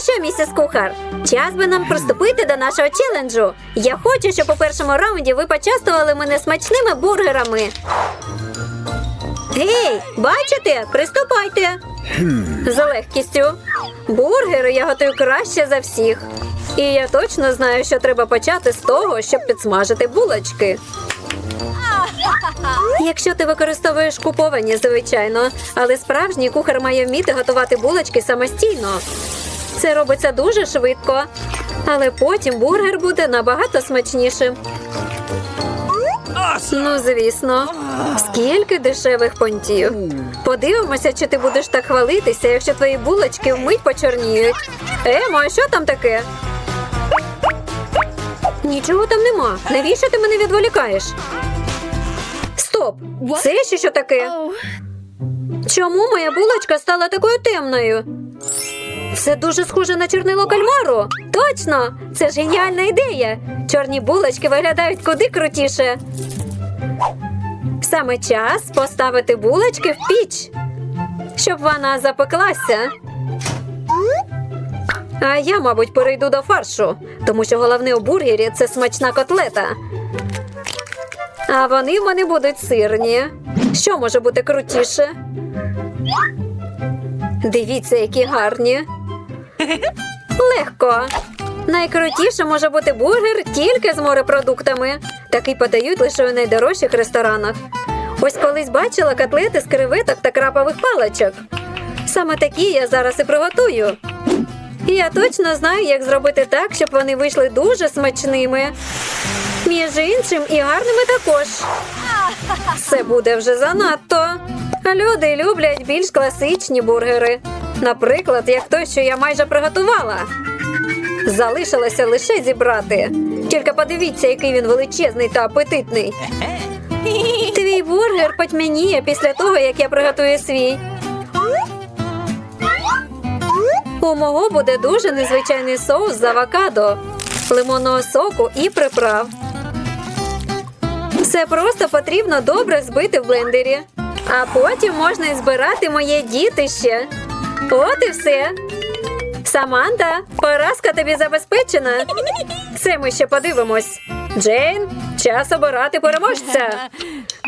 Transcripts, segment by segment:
що, місіс кухар, час би нам приступити до нашого челенджу. Я хочу, щоб у першому раунді ви почастували мене смачними бургерами. Гей, бачите? Приступайте. З легкістю. Бургери я готую краще за всіх. І я точно знаю, що треба почати з того, щоб підсмажити булочки. Якщо ти використовуєш куповані, звичайно, але справжній кухар має вміти готувати булочки самостійно. Це робиться дуже швидко, але потім бургер буде набагато смачнішим. Ну, звісно, скільки дешевих понтів. Подивимося, чи ти будеш так хвалитися, якщо твої булочки вмить почорніють. Емо, а що там таке? Нічого там нема. Навіщо ти мене відволікаєш? Стоп! Це ще що таке? Чому моя булочка стала такою темною? Це дуже схоже на чорнило кальмару. Точно! Це ж геніальна ідея. Чорні булочки виглядають куди крутіше. Саме час поставити булочки в піч, щоб вона запеклася. А я, мабуть, перейду до фаршу, тому що головне у бургері це смачна котлета. А вони в мене будуть сирні. Що може бути крутіше? Дивіться, які гарні. Легко. Найкрутіше може бути бургер тільки з морепродуктами. Такий подають лише у найдорожчих ресторанах. Ось колись бачила котлети з креветок та крапових паличок. Саме такі я зараз і приготую. Я точно знаю, як зробити так, щоб вони вийшли дуже смачними. Між іншим і гарними також. Це буде вже занадто. Люди люблять більш класичні бургери. Наприклад, як той, що я майже приготувала. Залишилося лише зібрати. Тільки подивіться, який він величезний та апетитний. Твій бургер потьмяніє після того, як я приготую свій. У мого буде дуже незвичайний соус з авокадо, лимонного соку і приправ. Все просто потрібно добре збити в блендері. А потім можна і збирати моє дітище. От і все. Саманта, поразка тобі забезпечена. Це ми ще подивимось. Джейн, час обирати переможця.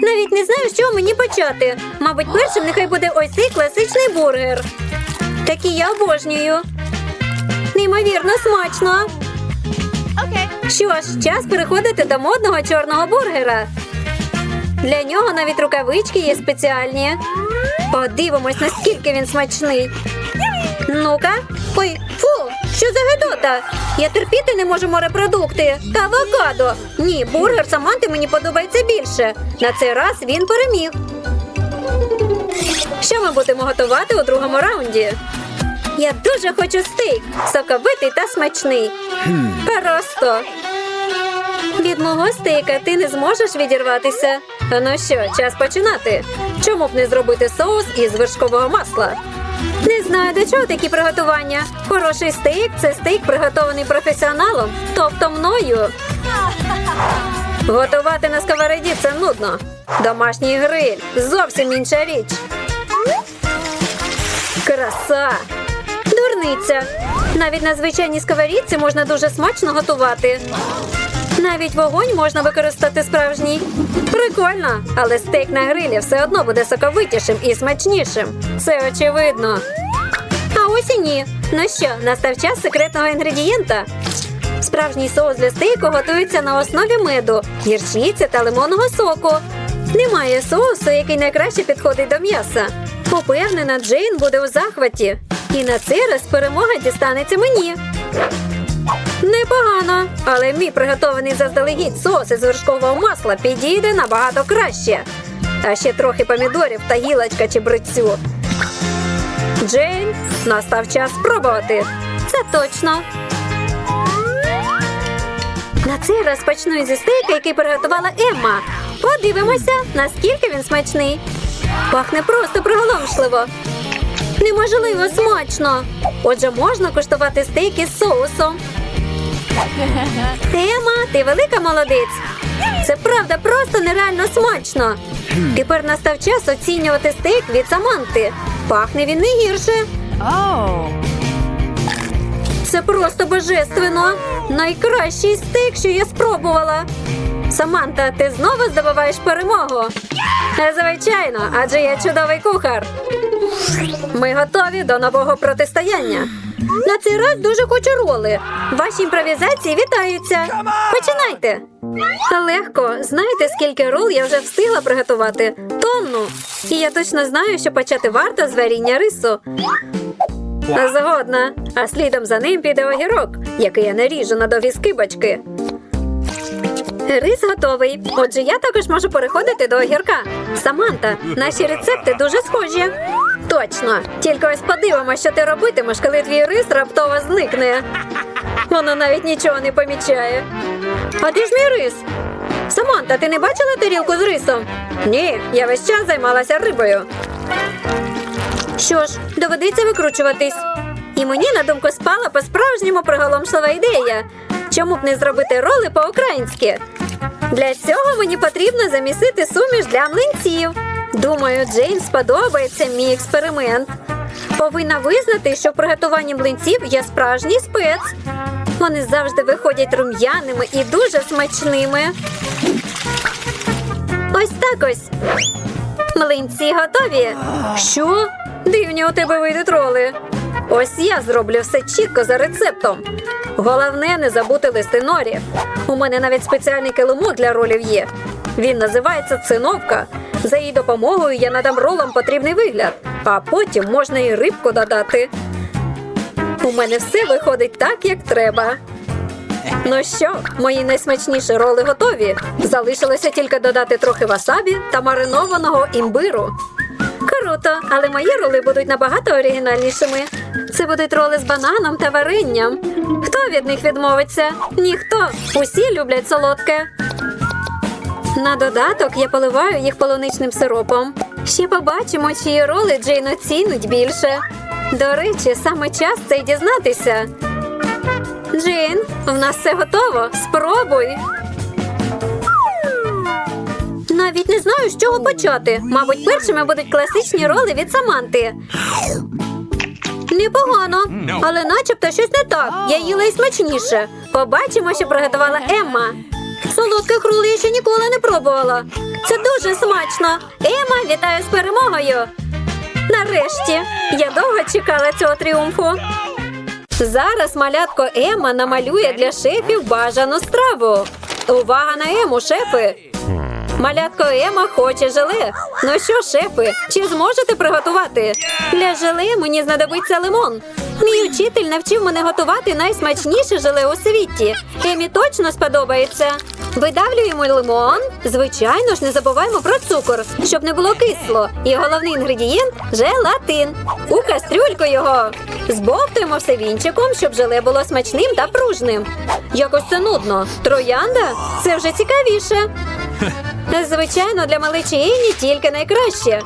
Навіть не знаю, з чого мені почати. Мабуть, першим нехай буде ось цей класичний бургер. Такий я обожнюю. Неймовірно смачно. Що ж, час переходити до модного чорного бургера. Для нього навіть рукавички є спеціальні. Подивимось, наскільки він смачний. Ну-ка. Ой, фу, що за гидота? Я терпіти не можу морепродукти та авокадо. Ні, бургер Саманти мені подобається більше. На цей раз він переміг. Що ми будемо готувати у другому раунді? Я дуже хочу стейк, соковитий та смачний. Просто. Від мого стейка ти не зможеш відірватися. Ну що, час починати. Чому б не зробити соус із вершкового масла? Не знаю, до чого такі приготування. Хороший стейк це стейк, приготований професіоналом, тобто мною. Готувати на сковороді це нудно. Домашній гриль зовсім інша річ. Краса! Дурниця. Навіть на звичайній сковорідці можна дуже смачно готувати. Навіть вогонь можна використати справжній. Прикольно, але стейк на грилі все одно буде соковитішим і смачнішим. Це очевидно. А ось і ні. Ну що, настав час секретного інгредієнта. Справжній соус для стейку готується на основі меду, гірчиці та лимонного соку. Немає соусу, який найкраще підходить до м'яса. Упевнена, Джейн буде у захваті. І на цей раз перемога дістанеться мені. Непогано, але мій приготований заздалегідь соус із вершкового масла підійде набагато краще. А ще трохи помідорів та гілочка чи брицю. Джейн, настав час спробувати. Це точно. На цей раз почну зі стейка, який приготувала Емма. Подивимося, наскільки він смачний. Пахне просто приголомшливо. Неможливо смачно. Отже, можна куштувати стейк із соусом. Ема, ти велика молодець. Це правда просто нереально смачно. Тепер настав час оцінювати стейк від Саманти. Пахне він не гірше. Це просто божественно. Найкращий стейк, що я спробувала. Саманта, ти знову здобуваєш перемогу. Звичайно, адже я чудовий кухар. Ми готові до нового протистояння. На цей раз дуже хочу роли. Ваші імпровізації вітаються. Починайте. Легко. Знаєте, скільки рол я вже встигла приготувати? Тонну. І я точно знаю, що почати варто з варіння рису. Згодна. А слідом за ним піде огірок, який я наріжу на довгі скибочки. Рис готовий. Отже, я також можу переходити до огірка. Саманта, наші рецепти дуже схожі. Точно. Тільки ось подивимося, що ти робитимеш, коли твій рис раптово зникне. Вона навіть нічого не помічає. А де ж мій рис? Саманта, ти не бачила тарілку з рисом? Ні, я весь час займалася рибою. Що ж, доведеться викручуватись. І мені на думку спала по-справжньому приголомшлива ідея. Чому б не зробити роли по-українськи? Для цього мені потрібно замісити суміш для млинців. Думаю, Джейн сподобається мій експеримент. Повинна визнати, що в приготуванні млинців є справжній спец. Вони завжди виходять рум'яними і дуже смачними. Ось так ось. Млинці готові. Що? Дивні у тебе вийдуть роли. Ось я зроблю все чітко за рецептом. Головне не забути листи норі. У мене навіть спеціальний килимок для ролів є. Він називається циновка. За її допомогою я надам ролам потрібний вигляд, а потім можна і рибку додати. У мене все виходить так, як треба. Ну що, мої найсмачніші роли готові. Залишилося тільки додати трохи васабі та маринованого імбиру. Круто, але мої роли будуть набагато оригінальнішими. Це будуть роли з бананом та варенням. Хто від них відмовиться? Ніхто. Усі люблять солодке. На додаток я поливаю їх полуничним сиропом. Ще побачимо, чиї роли Джейн оцінить більше. До речі, саме час це й дізнатися. Джейн, в нас все готово. Спробуй. Навіть не знаю, з чого почати. Мабуть, першими будуть класичні роли від Саманти. Непогано, але начебто щось не так. Я їла і смачніше. Побачимо, що приготувала Емма. Солодких рол я ще ніколи не пробувала. Це дуже смачно. Емма, вітаю з перемогою. Нарешті я довго чекала цього тріумфу. Зараз малятко Ема намалює для шефів бажану страву. Увага на Ему, шефи! Малятко Ема хоче желе. Ну що, шефи, чи зможете приготувати? Для желе мені знадобиться лимон. Мій учитель навчив мене готувати найсмачніше желе у світі. Емі точно сподобається. Видавлюємо лимон. Звичайно ж, не забуваємо про цукор, щоб не було кисло. І головний інгредієнт желатин. У кастрюльку його. Збовтуємо все вінчиком, щоб желе було смачним та пружним. Якось це нудно. Троянда? Це вже цікавіше. Звичайно, для малечі Ені тільки найкраще.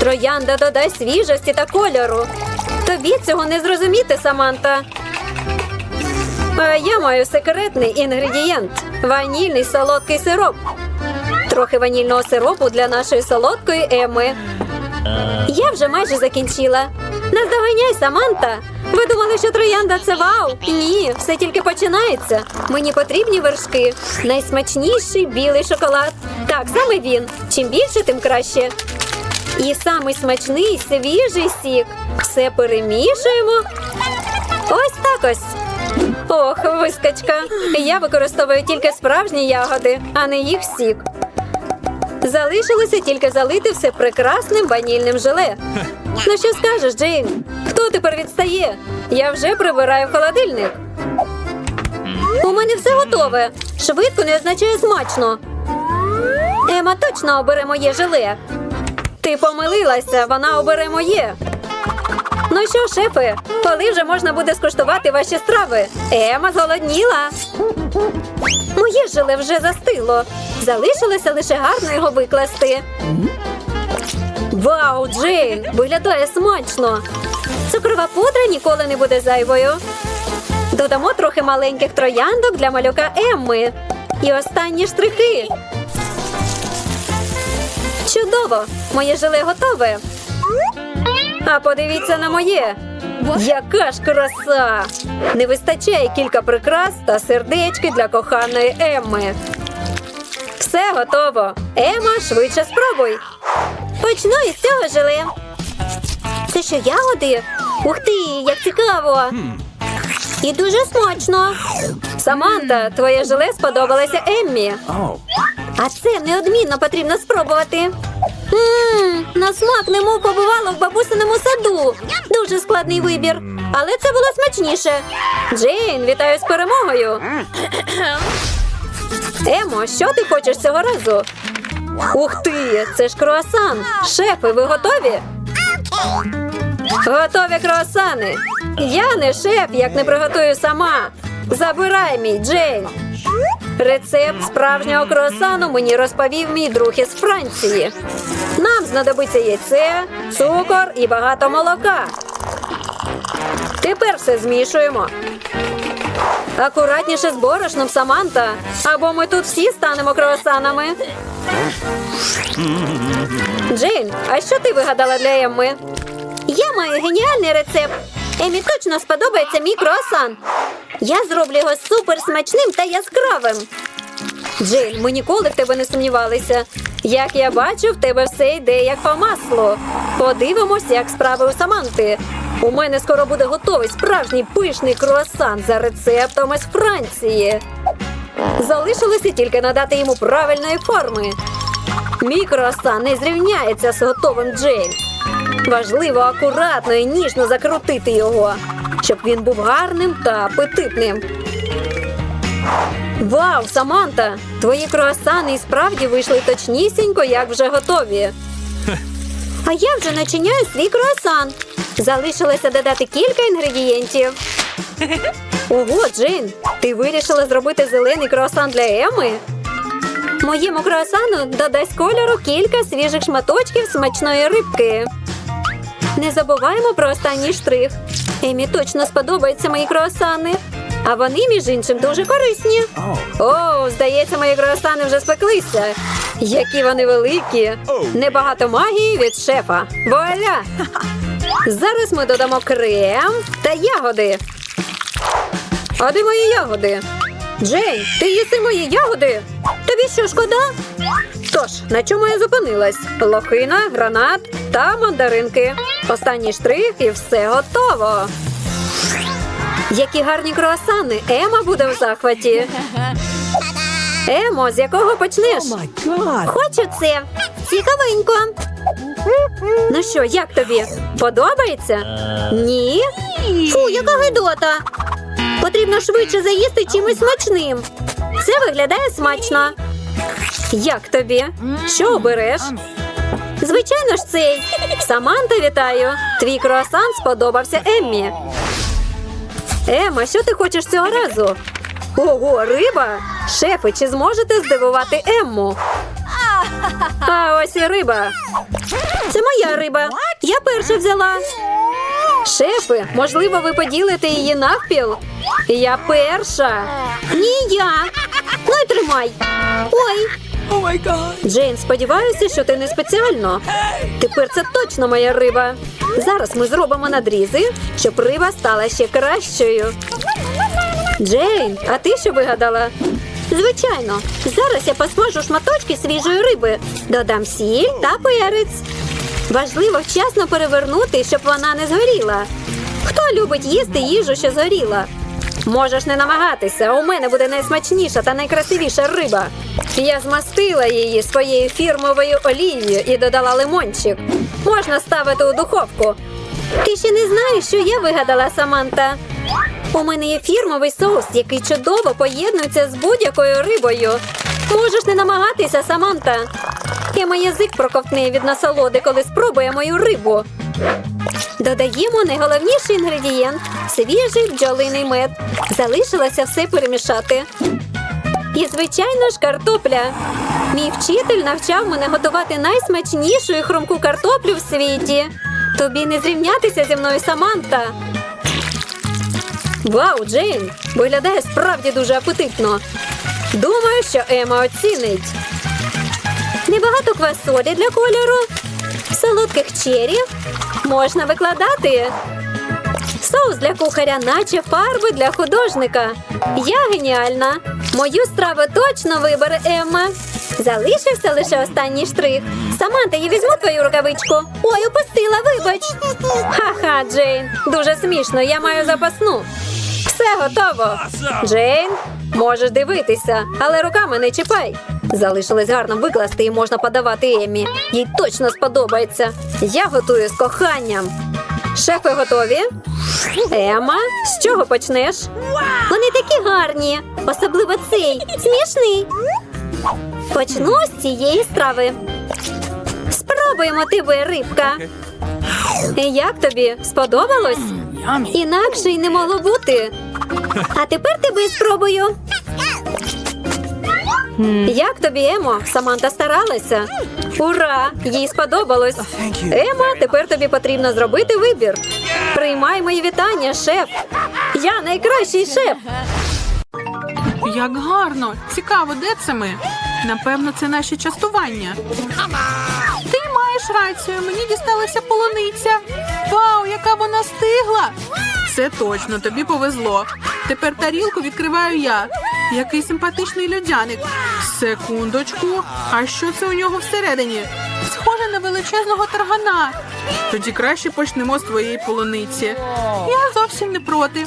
Троянда додасть свіжості та кольору. Тобі цього не зрозуміти, Саманта. А я маю секретний інгредієнт ванільний солодкий сироп. Трохи ванільного сиропу для нашої солодкої Еми. Я вже майже закінчила. Наздоганяй, Саманта. Ви думали, що троянда це вау? Ні, все тільки починається. Мені потрібні вершки. Найсмачніший білий шоколад. Так, саме він. Чим більше, тим краще. І самий смачний свіжий сік. Все перемішуємо. Ось так ось. Ох, вискочка. Я використовую тільки справжні ягоди, а не їх сік. Залишилося тільки залити все прекрасним ванільним желе. Ну що скажеш, Джейн? Хто тепер відстає? Я вже прибираю холодильник. У мене все готове. Швидко не означає смачно. Ема точно обере моє желе. Ти помилилася, вона обере моє. Ну що, шефи, коли вже можна буде скуштувати ваші страви? Ема зголодніла. Моє желе вже застило. Залишилося лише гарно його викласти. Вау, Джейн! Виглядає смачно. Цукрова пудра ніколи не буде зайвою. Додамо трохи маленьких трояндок для малюка Емми. І останні штрихи. Чудово! Моє желе готове. А подивіться на моє. Яка ж краса! Не вистачає кілька прикрас та сердечки для коханої Емми. Все готово. Ема, швидше спробуй. Почну із цього желе. Це що, ягоди? Ух ти, як цікаво! І дуже смачно. Саманта, твоє желе сподобалося Еммі. А це неодмінно потрібно спробувати. Ммм, на смак немов побувала в бабусиному саду. Дуже складний вибір. Але це було смачніше. Джейн, вітаю з перемогою. Емо, що ти хочеш цього разу? Ух ти, це ж круасан. Шефи, ви готові? Готові круасани. Я не шеф, як не приготую сама. Забирай мій Джейн. Рецепт справжнього круасану мені розповів мій друг із Франції. Нам знадобиться яйце, цукор і багато молока. Тепер все змішуємо. Акуратніше з борошном, Саманта, або ми тут всі станемо круасанами. Джейн, а що ти вигадала для Емми? Я маю геніальний рецепт. Емі точно сподобається мій круасан. Я зроблю його супер смачним та яскравим. Джейн, ми ніколи в тебе не сумнівалися. Як я бачу, в тебе все йде як по маслу. Подивимось, як справи у Саманти. У мене скоро буде готовий справжній пишний круасан за рецептом із Франції. Залишилося тільки надати йому правильної форми. Мій круасан не зрівняється з готовим Джейн. Важливо акуратно і ніжно закрутити його, щоб він був гарним та апетитним. Вау, Саманта! Твої круасани і справді вийшли точнісінько, як вже готові. А я вже начиняю свій круасан. Залишилося додати кілька інгредієнтів. Ого, Джейн, ти вирішила зробити зелений круасан для Еми? Моєму круасану додасть кольору кілька свіжих шматочків смачної рибки. Не забуваємо про останній штрих. Емі точно сподобаються мої круасани. А вони, між іншим, дуже корисні. О, здається, мої круасани вже спеклися. Які вони великі. Небагато магії від шефа. Вуаля! Зараз ми додамо крем та ягоди. А де мої ягоди? Джейн, ти їси мої ягоди? Тобі що шкода? Тож, на чому я зупинилась? Лохина, гранат та мандаринки. Останній штрих і все готово. Які гарні круасани! Ема буде в захваті. Емо, з якого почнеш? Хочу це. Цікавенько. Ну що, як тобі? Подобається? Ні? Фу, яка гидота. Потрібно швидше заїсти чимось смачним. Це виглядає смачно. Як тобі? Що обереш? Звичайно ж, цей. Саманта, вітаю. Твій круасан сподобався Еммі. Ема, що ти хочеш цього разу? Ого, риба! Шефи, чи зможете здивувати Емму? А ось і риба. Це моя риба. Я перша взяла. Шефи, можливо, ви поділите її навпіл? Я перша. Ні, я. Ну й тримай. Ой. Джейн, сподіваюся, що ти не спеціально. Тепер це точно моя риба. Зараз ми зробимо надрізи, щоб риба стала ще кращою. Джейн, а ти що вигадала? Звичайно, зараз я посмажу шматочки свіжої риби, додам сіль та перець. Важливо вчасно перевернути, щоб вона не згоріла. Хто любить їсти їжу, що згоріла? Можеш не намагатися, у мене буде найсмачніша та найкрасивіша риба. Я змастила її своєю фірмовою олією і додала лимончик. Можна ставити у духовку. Ти ще не знаєш, що я вигадала, Саманта. У мене є фірмовий соус, який чудово поєднується з будь-якою рибою. Можеш не намагатися, Саманта. Мій язик проковтне від насолоди, коли спробує мою рибу. Додаємо найголовніший інгредієнт свіжий бджолиний мед. Залишилося все перемішати. І, звичайно ж, картопля. Мій вчитель навчав мене готувати найсмачнішу і хрумку картоплю в світі. Тобі не зрівнятися зі мною, Саманта. Вау, Джейн! Виглядає справді дуже апетитно. Думаю, що Ема оцінить. Небагато квасолі для кольору, солодких черів. Можна викладати. Соус для кухаря, наче фарби для художника. Я геніальна. Мою страву точно вибере Емма. Залишився лише останній штрих. Саманта, я візьму твою рукавичку. Ой, упустила, вибач. Ха-ха, Джейн. Дуже смішно, я маю запасну. Все готово. Джейн, можеш дивитися, але руками не чіпай. Залишилось гарно викласти і можна подавати Емі. Їй точно сподобається. Я готую з коханням. Шефи готові? Ема, з чого почнеш? Вони такі гарні, особливо цей смішний. Почну з цієї страви. Спробуємо тебе, рибка. Як тобі? Сподобалось? Інакше й не могло бути. А тепер тебе спробую. Як тобі, Емо? Саманта старалася. Ура! Їй сподобалось. Ема, тепер тобі потрібно зробити вибір. Приймай мої вітання, шеф. Я найкращий шеф. Як гарно! Цікаво, де це ми? Напевно, це наші частування. Ти маєш рацію, мені дісталася полуниця. Вау, яка вона стигла! Це точно, тобі повезло. Тепер тарілку відкриваю я. Який симпатичний людяник. Секундочку, а що це у нього всередині? Схоже на величезного таргана. Тоді краще почнемо з твоєї полуниці. Я зовсім не проти.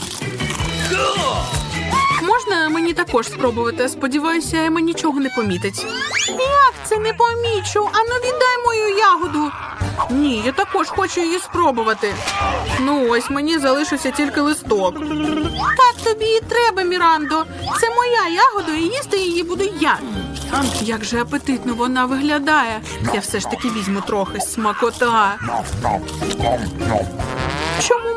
Можна мені також спробувати? Сподіваюся, Ема нічого не помітить. Як це не помічу? Ану віддай мою ягоду. Ні, я також хочу її спробувати. Ну ось мені залишився тільки листок. Так тобі і треба, Мірандо. Це моя ягода, і їсти її буду я. Як же апетитно вона виглядає. Я все ж таки візьму трохи смакота. Чому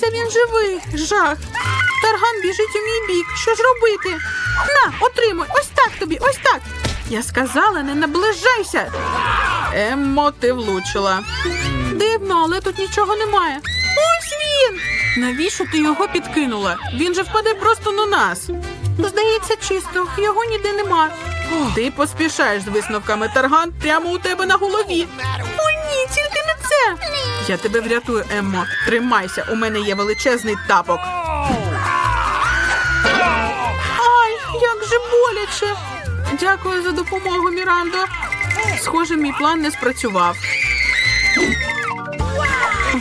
він живий. Жах. Тарган біжить у мій бік. Що ж робити? На, отримуй, ось так тобі, ось так. Я сказала, не наближайся. Еммо, ти влучила. Дивно, але тут нічого немає. Ось він. Навіщо ти його підкинула? Він же впаде просто на нас. Здається, чисто, його ніде нема. Ти поспішаєш з висновками тарган прямо у тебе на голові. О, ні, тільки не це. Я тебе врятую, Еммо. Тримайся, у мене є величезний тапок. Ай, як же боляче. Дякую за допомогу, Мірандо. Схоже, мій план не спрацював.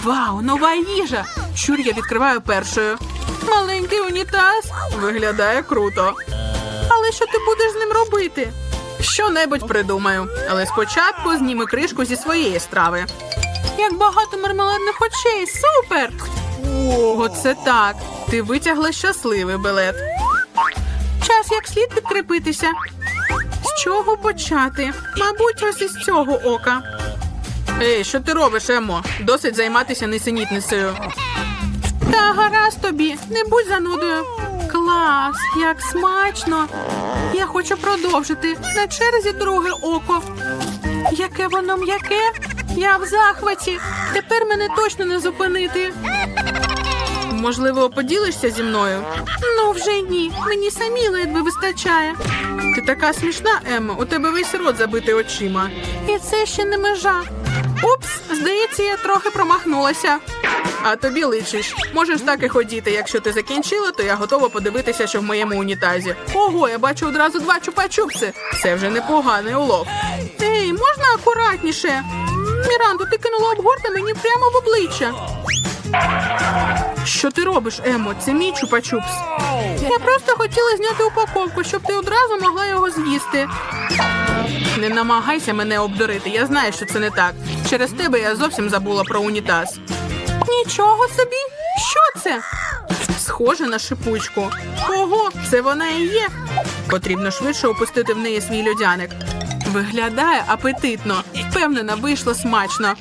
Вау, нова їжа! Щур я відкриваю першою. Маленький унітаз виглядає круто. Але що ти будеш з ним робити? Що-небудь придумаю, але спочатку зніми кришку зі своєї страви. Як багато мармеладних очей! Супер! Оце так. Ти витягла щасливий билет. Час як слід підкріпитися. З чого почати? Мабуть, ось із цього ока. Ей, що ти робиш, Емо? Досить займатися несенітницею. Та гаразд тобі, не будь занудою. Клас, як смачно. Я хочу продовжити. На черзі друге око. Яке воно м'яке? Я в захваті. Тепер мене точно не зупинити. Можливо, поділишся зі мною? Ну, вже ні. Мені самі ледве вистачає. Ти така смішна, Емма. У тебе весь рот забитий очима. І це ще не межа. Упс, здається, я трохи промахнулася. А тобі личиш. Можеш так і ходіти. Якщо ти закінчила, то я готова подивитися, що в моєму унітазі. Ого, я бачу одразу два чупа-чупси. Це вже непоганий улов. Ей, можна акуратніше? Мірандо, ти кинула обгорти мені прямо в обличчя. Що ти робиш, Емо? Це мій чупа-чупс. Я просто хотіла зняти упаковку, щоб ти одразу могла його з'їсти. Не намагайся мене обдурити. Я знаю, що це не так. Через тебе я зовсім забула про унітаз. Нічого собі. Що це? Схоже на шипучку. Ого, це вона і є. Потрібно швидше опустити в неї свій льодяник. Виглядає апетитно. Впевнена, вийшло смачно.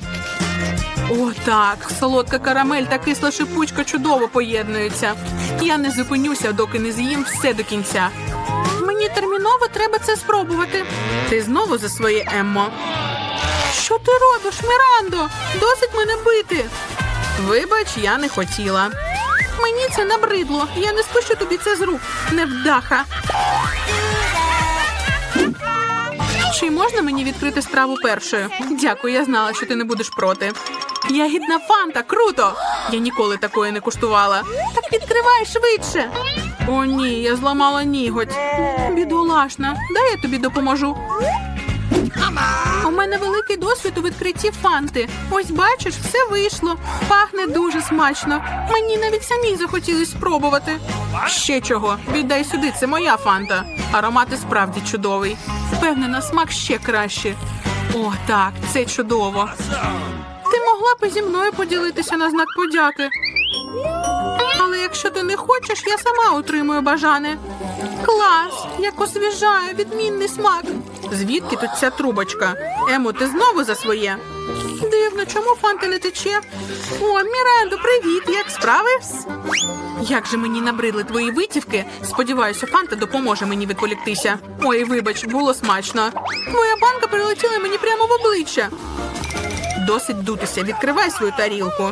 О, так, солодка карамель та кисла шипучка чудово поєднуються. Я не зупинюся, доки не з'їм все до кінця. Мені терміново треба це спробувати. Ти знову за своє Еммо. Що ти робиш, Мірандо? Досить мене бити. Вибач, я не хотіла. Мені це набридло. Я не спущу тобі це з рук. Невдаха. Чи можна мені відкрити страву першою? Дякую, я знала, що ти не будеш проти. Ягідна фанта, круто! Я ніколи такої не куштувала. Так відкривай швидше. О, ні, я зламала ніготь. Бідолашна, дай я тобі допоможу. У мене великий досвід у відкритті фанти. Ось бачиш, все вийшло. Пахне дуже смачно. Мені навіть самій захотілося спробувати. Ще чого? Віддай сюди, це моя фанта. Аромат і справді чудовий. Впевнена, смак ще краще. О, так, це чудово. Ти могла б зі мною поділитися на знак подяки. Але якщо ти не хочеш, я сама отримую бажане. Клас! Як освіжає, відмінний смак. Звідки тут ця трубочка? Емо, ти знову за своє? Дивно, чому фанта не тече? О, Мірандо, привіт! Як справи? Як же мені набридли твої витівки? Сподіваюся, фанта допоможе мені відволіктися. Ой, вибач, було смачно. Твоя банка прилетіла мені прямо в обличчя. Досить дутися, відкривай свою тарілку.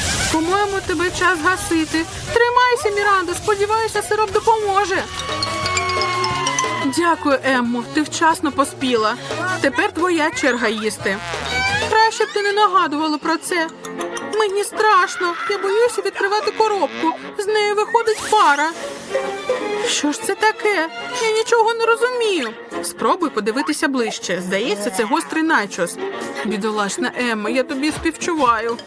По-моєму, тебе час гасити. Тримайся, Мірандо, сподіваюся, сироп допоможе. Дякую, Еммо. Ти вчасно поспіла. Тепер твоя черга їсти. Краще б ти не нагадувала про це. Мені страшно. Я боюся відкривати коробку. З нею виходить пара. Що ж це таке? Я нічого не розумію. Спробуй подивитися ближче. Здається, це гострий начос. Бідолашна Емма, я тобі співчуваю.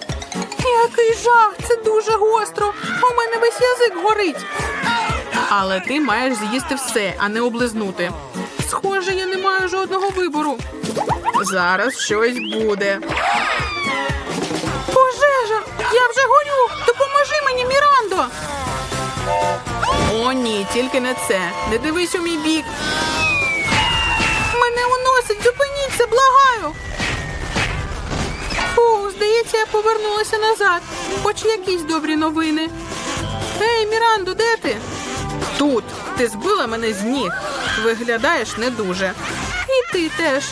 Який жах! Це дуже гостро. У мене весь язик горить. Але ти маєш з'їсти все, а не облизнути. Схоже, я не маю жодного вибору. Зараз щось буде. Пожежа! Я вже горю! Допоможи мені, Мірандо! О, ні, тільки не це. Не дивись у мій бік. Мене уносить, зупиніться, благаю. Здається, я повернулася назад. Хоч якісь добрі новини. Ей, Мірандо, де ти? Тут. Ти збила мене з ніг. Виглядаєш не дуже. І ти теж.